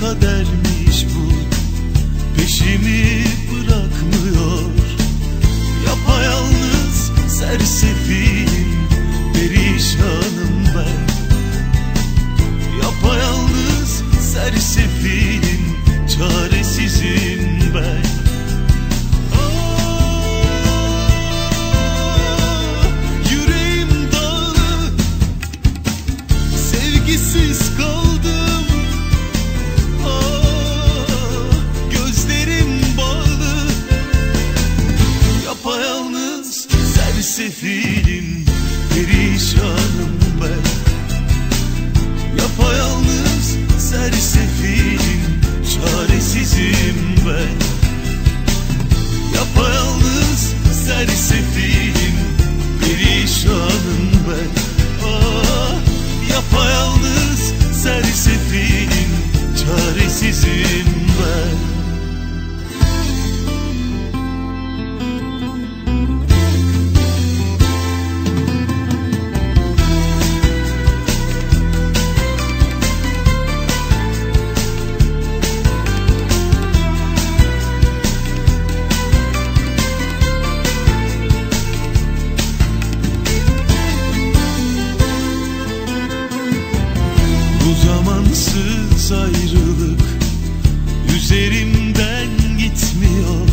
kadermiş bu. Peşimi bırakmıyor. Yapayalnız sersefilim Perişanım ben. Yapayalnız sersefilim Çaresizim ben. Ah, Yüreğim dağlı Sevgisiz kaldım ben Yapayalnız sersefilim Perişanım ben. Ah, Yapayalnız sersefilim Çaresizim zamansız ayrılık Üzerimden gitmiyor.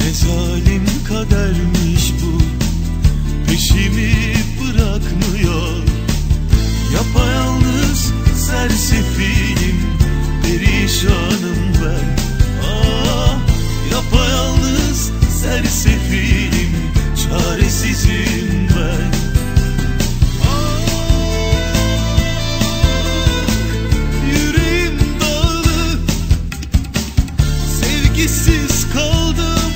Ne zalim kadermiş bu. Peşimi ilgisiz kaldım.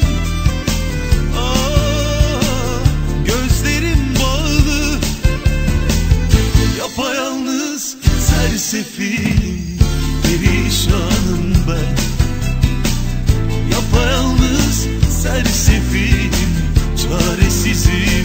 Aa, Gözlerim bağlı. Yapayalnız sersefil Perişanım ben. Yapayalnız sersefilim Çaresizim.